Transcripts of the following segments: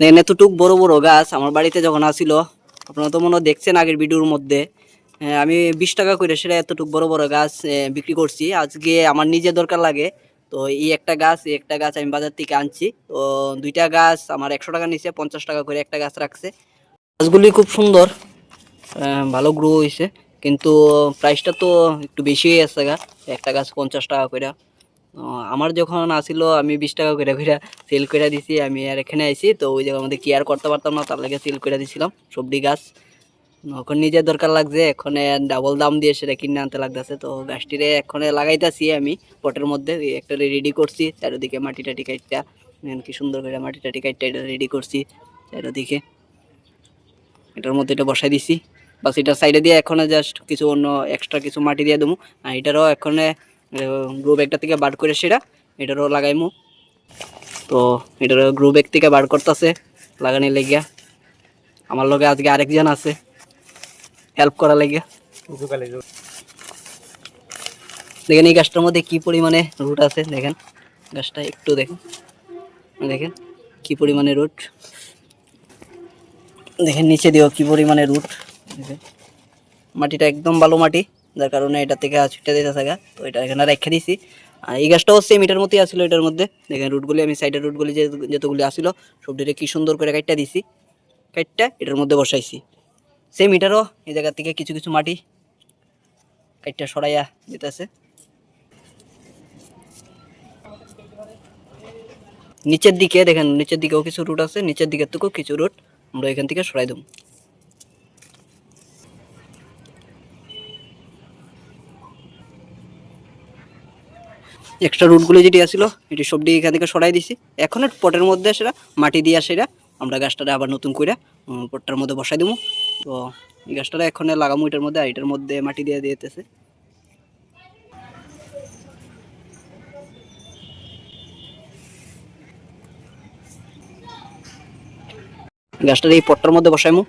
দেখেন, এতটুক বড় বড় গাছ আমার বাড়িতে যখন আসিল, আপনারা তো মনে দেখছেন আগের ভিডিওর মধ্যে। আমি বিশ টাকা করে সেটা এতটুক বড় বড় গাছ বিক্রি করছি। আজকে আমার নিজে দরকার লাগে। তো এই একটা গাছ, এই একটা গাছ আমি বাজার থেকে আনছি। তো দুইটা গাছ আমার একশো টাকা নিচে পঞ্চাশ টাকা করে একটা গাছ রাখছে। গাছগুলি খুব সুন্দর ভালো গ্রো হয়েছে কিন্তু প্রাইসটা তো একটু বেশি হয়ে গেছে গা। একটা গাছ পঞ্চাশ টাকা করে আমার যখন আসিল, আমি বিশ টাকা করে করে সেল করে দিছি, আমি আর এখানে আইছি, তো ওই জায়গার মধ্যে কেয়ার করতে পারতাম না, তার লাগে সেল করে দিছিলাম, সবজি গাছ। এখন নিজের দরকার লাগছে, এখন ডাবল দাম দিয়ে সেটা কিনে আনতে লাগতেছে, তো গাছটিরে এখন লাগাইতেছি আমি, পটের মধ্যে একটা রেডি করছি, চারিদিকে মাটি টাটি কাইটটা কি সুন্দর করে মাটি টাটি কাইটটা এটা রেডি করছি, চারিদিকে। এটার মধ্যে এটা বসাই দিছি, বাস এটা সাইডে দিয়ে এখন জাস্ট কিছু অন্য এক্সট্রা কিছু মাটি দিয়ে দেবো, আর এটারও এখন গ্রো ব্যাগটা থেকে বার করে সেটা এটারও লাগাইমু। তো এটার গ্রো ব্যাগ থেকে বার করতেছে, লাগানি লেগিয়া। আমার লগে আজকে আরেকজন আছে হেল্প করা লেগে দেখেন এই গাছটার মধ্যে কি পরিমাণে রুট আছে, দেখেন। গাছটা একটু দেখেন দেখেন কি পরিমাণে রুট দেখেন নিচে দিও কি পরিমাণে রুট মাটিটা একদম ভালো মাটি। যার কারণে এটা থেকে ছুটে দিতে থাকা। তো এটা এখানে রেখে দিছি। আর এই গাছটাও সেম এটার মতোই আসলো এটার মধ্যে। দেখেন রুটগুলি আমি সাইডের রুটগুলি যে যতগুলি আসলো সবটিতে কি সুন্দর করে কাটটা দিছি। কাটটা এটার মধ্যে বসাইছি। সেম এটারও এই জায়গা থেকে কিছু কিছু মাটি কাটটা সরাইয়া দিতেছে। নিচের দিকে, দেখেন, নিচের দিকেও কিছু রুট আছে, নিচের দিকের থেকেও কিছু রুট আমরা এখান থেকে সরাই দেবো। এক্সট্রা রুটগুলো যেটি আসছিল এটি সবটি এখান থেকে সরাই দিছি। এখন পটের মধ্যে সেটা মাটি দিয়ে সেটা আমরা গাছটারে আবার নতুন করে পটটার মধ্যে বসাই দেবো তো এই গাছটারে এখন লাগামো এটার মধ্যে, আর মধ্যে মাটি দিয়ে দিতেছে। গাছটার এই পটটার মধ্যে বসাইমু।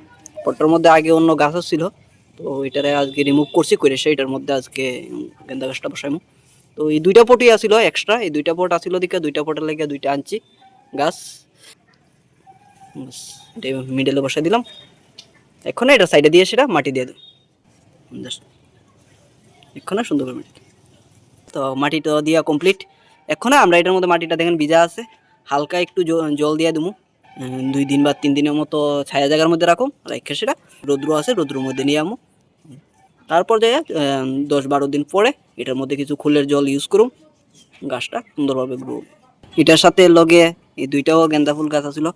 পটটার মধ্যে আগে অন্য গাছও ছিল, তো এটারে আজকে রিমুভ করছি করে সেইটার মধ্যে আজকে গেন্দা গাছটা বসাইমু। তো এই দুইটা পটই আসিল এক্সট্রা এই দুইটা পট আসিল দিকে, দুইটা পটের লেগে দুইটা আনছি। গাছ। মিডেলে বসাই দিলাম। এখন এটা সাইডে দিয়ে সেটা মাটি দিয়ে দেব। এখন সুন্দর করে মাটি। তো মাটিটা দেওয়া কমপ্লিট এখন আমরা এটার মধ্যে মাটিটা দেখেন ভিজা আছে। হালকা একটু জল দিয়ে দেবো। দুই দিন বা তিন দিনের মতো ছায়া জায়গার মধ্যে রাখো রেখে সেটা। রৌদ্র আছে, রৌদ্রের মধ্যে নিয়ে আমো। তারপর যাই দশ বারো দিন পরে এটার মধ্যে কিছু খুলের জল ইউজ করুন গাছটা সুন্দরভাবে গ্রো এটার সাথে লগে এই দুইটাও গেন্দা ফুল গাছ আছিল।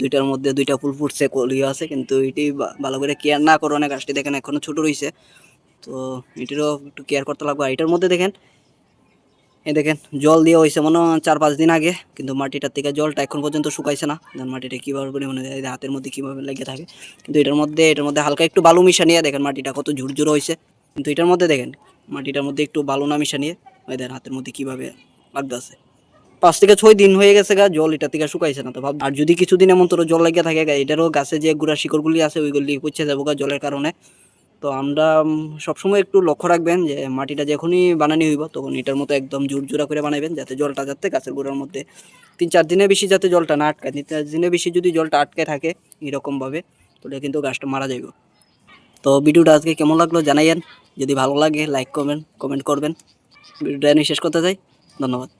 দুইটার মধ্যে দুইটা ফুল ফুটছে, কলিও আছে, কিন্তু এটি ভালো করে কেয়ার না করো না গাছটি দেখেন এখনও ছোটো রয়েছে তো এটিরও একটু কেয়ার করতে লাগবে। আর এটার মধ্যে দেখেন এই দেখেন, জল দিয়ে হয়েছে মনে চার পাঁচ দিন আগে, কিন্তু মাটিটার থেকে জলটা এখন পর্যন্ত শুকাইছে না। দেন মাটিটা কীভাবে পরিমাণে হাতের মধ্যে কীভাবে লেগে থাকে? কিন্তু এটার মধ্যে এটার মধ্যে হালকা একটু বালু মিশা নিয়ে দেখেন মাটিটা কত ঝুরঝুর হয়েছে। কিন্তু এটার মধ্যে দেখেন, মাটিটার মধ্যে একটু বালু না মিশা নিয়ে দেখেন হাতের মধ্যে কীভাবে লাগতেছে পাঁচ থেকে ছয় দিন হয়ে গেছে গা, জল এটা থেকে শুকাইছে না তো ভাব। আর যদি কিছুদিন এমন তোর জল লাগিয়ে থাকে এটারও গাছে যে গুড়া শিকড়গুলি আছে, ওইগুলি পচে যাব গা জলের কারণে। তো আমরা সবসময় একটু লক্ষ্য রাখবেন যে মাটিটা যখনই বানানি হইব, তখন এটার মতো একদম জোরজোড়া করে বানাবেন যাতে জলটা যাতে গাছের গোড়ার মধ্যে তিন চার দিনে বেশি যাতে জলটা না আটকায়। তিন চার দিনে বেশি যদি জলটা আটকে থাকে এরকমভাবে, তাহলে কিন্তু গাছটা মারা যাইব। তো ভিডিওটা আজকে কেমন লাগল জানাইয়েন। যদি ভালো লাগে, লাইক করবেন, কমেন্ট করবেন। ভিডিওটা আমি শেষ করতে চাই। ধন্যবাদ।